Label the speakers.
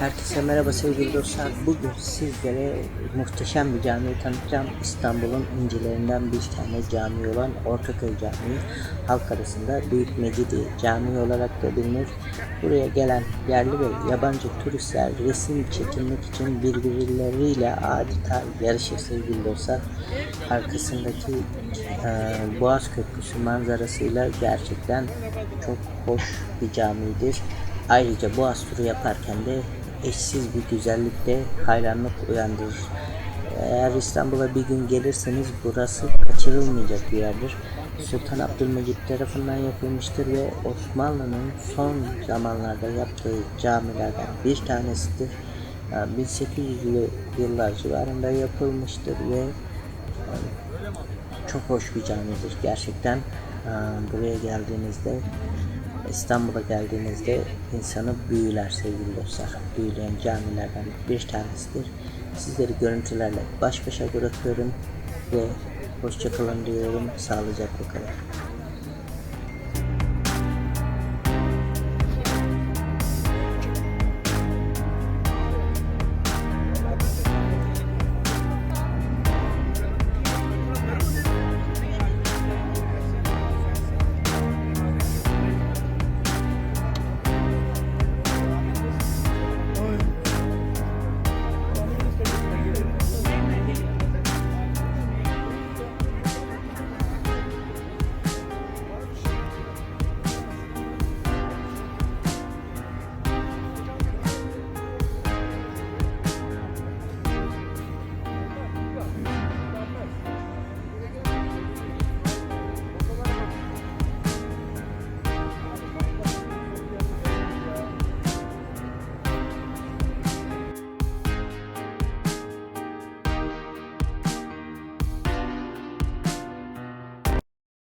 Speaker 1: Herkese merhaba sevgili dostlar. Bugün sizlere muhteşem bir camiyi tanıtacağım. İstanbul'un incilerinden bir tane cami olan Ortaköy Camii. Halk arasında Büyük Mecidi Camii olarak da bilinir. Buraya gelen yerli ve yabancı turistler resim çekilmek için birbirleriyle adeta yarışır sevgili dostlar. Arkasındaki e, Boğaz Köprüsü manzarasıyla gerçekten çok hoş bir camidir. Ayrıca Boğaz turu yaparken de eşsiz bir güzellikle hayranlık uyandırır. Eğer İstanbul'a bir gün gelirseniz burası kaçırılmayacak bir yerdir. Sultan Abdülmecit tarafından yapılmıştır ve Osmanlı'nın son zamanlarda yaptığı camilerden bir tanesidir. Ee, 1800'lü yıllar civarında yapılmıştır ve çok hoş bir camidir gerçekten. Ee, Buraya geldiğinizde İstanbul'a geldiğinizde insanı büyüler sevgili dostlar. Büyüleyen camilerden bir tanesidir. Sizleri görüntülerle baş başa bırakıyorum ve hoşçakalın diyorum. Sağlıcakla kalın.